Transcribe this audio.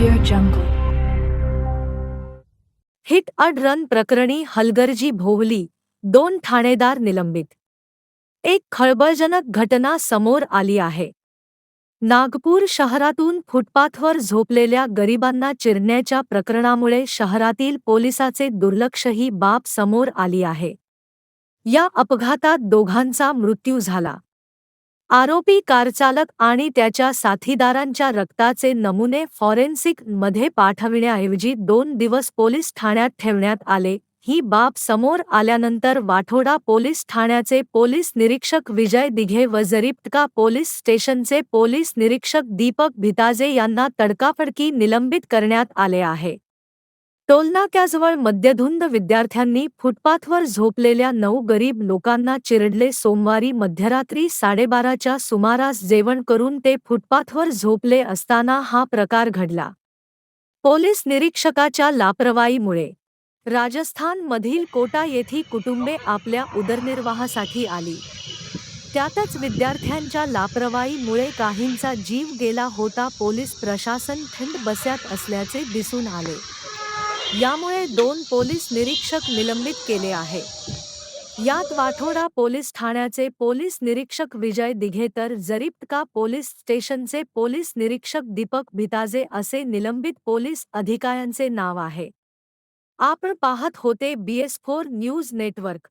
Audio जंगल hit and run प्रकरणी हलगर्जी भोवली दोन ठाणेदार निलंबित. एक खळबळजनक घटना समोर आली आहे. नागपूर शहरातून फुटपाथवर झोपलेल्या गरिबांना चिरण्याच्या प्रकरणामुळे शहरातील पोलिसाचे दुर्लक्षही बाब समोर आली आहे. या अपघातात दोघांचा मृत्यू झाला. आरोपी कारचालक आणि त्याच्या साथीदारांच्या रक्ताचे नमुने फॉरेन्सिकमध्ये पाठविण्याऐवजी दोन दिवस पोलीस ठाण्यात ठेवण्यात आले. ही बाब समोर आल्यानंतर वाठोडा पोलीस ठाण्याचे पोलीस निरीक्षक विजय दिघे व जरिप्तका पोलीस स्टेशनचे पोलीस निरीक्षक दीपक भिताजे यांना तडकाफडकी निलंबित करण्यात आले आहे. टोलनाक्याजवळ मद्यधुंद विद्यार्थ्यांनी फुटपाथवर झोपलेल्या नऊ गरीब लोकांना चिरडले सोमवारी मध्यरात्री साडेबाराच्या सुमारास जेवण करून ते फुटपाथवर झोपले असताना हा प्रकार घडला. पोलीस निरीक्षकाच्या लापरवाईमुळे. राजस्थानमधील कोटा येथील कुटुंबे आपल्या उदरनिर्वाहासाठी आली. त्यातच विद्यार्थ्यांच्या लापरवाईमुळे काहींचा जीव गेला होता पोलीस प्रशासन थंड बस्यात असल्याचे दिसून आले. यामुळे दोन पोलीस निरीक्षक निलंबित केले आहे. यात वाठोडा पोलीस ठाण्याचे पोलीस निरीक्षक विजय दिघे तर जरिप्तका पोलीस स्टेशनचे पोलीस निरीक्षक दीपक भिताजे असे निलंबित पोलीस अधिकाऱ्यांचे नाव आहे. आपण पाहत होते बीएस फोर न्यूज नेटवर्क.